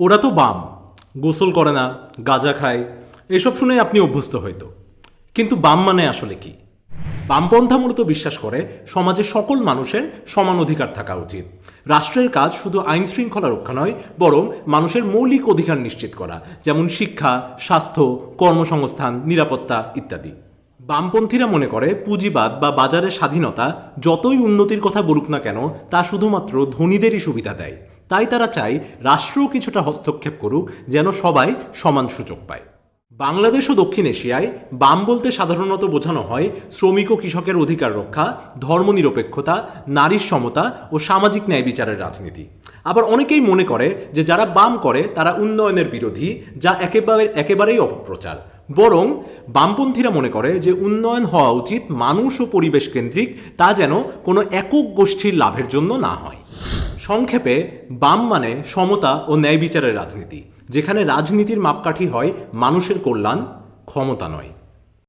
ওরা তো বাম, গোসল করে না, গাঁজা খায়, এসব শুনে আপনি অভ্যস্ত হয়তো। কিন্তু বাম মানে আসলে কি? বামপন্থা মূলত বিশ্বাস করে সমাজে সকল মানুষের সমান অধিকার থাকা উচিত। রাষ্ট্রের কাজ শুধু আইন শৃঙ্খলা রক্ষা নয়, বরং মানুষের মৌলিক অধিকার নিশ্চিত করা, যেমন শিক্ষা, স্বাস্থ্য, কর্মসংস্থান, নিরাপত্তা ইত্যাদি। বামপন্থীরা মনে করে পুঁজিবাদ বা বাজারের স্বাধীনতা যতই উন্নতির কথা বলুক না কেন, তা শুধুমাত্র ধনীদেরই সুবিধা দেয়। তাই তারা চায় রাষ্ট্রও কিছুটা হস্তক্ষেপ করুক, যেন সবাই সমান সুযোগ পায়। বাংলাদেশ ও দক্ষিণ এশিয়ায় বাম বলতে সাধারণত বোঝানো হয় শ্রমিক ও কৃষকের অধিকার রক্ষা, ধর্মনিরপেক্ষতা, নারীর সমতা ও সামাজিক ন্যায় বিচারের রাজনীতি। আবার অনেকেই মনে করে যে যারা বাম করে, তারা উন্নয়নের বিরোধী, যা একেবারে, একেবারেই অপপ্রচার। বরং বামপন্থীরা মনে করে যে উন্নয়ন হওয়া উচিত মানুষ ও পরিবেশ কেন্দ্রিক, তা যেন কোনো একক গোষ্ঠীর লাভের জন্য না হয়। সংক্ষেপে, বাম মানে সমতা ও ন্যায় বিচারের রাজনীতি, যেখানে রাজনীতির মাপকাঠি হয় মানুষের কল্যাণ, ক্ষমতা নয়।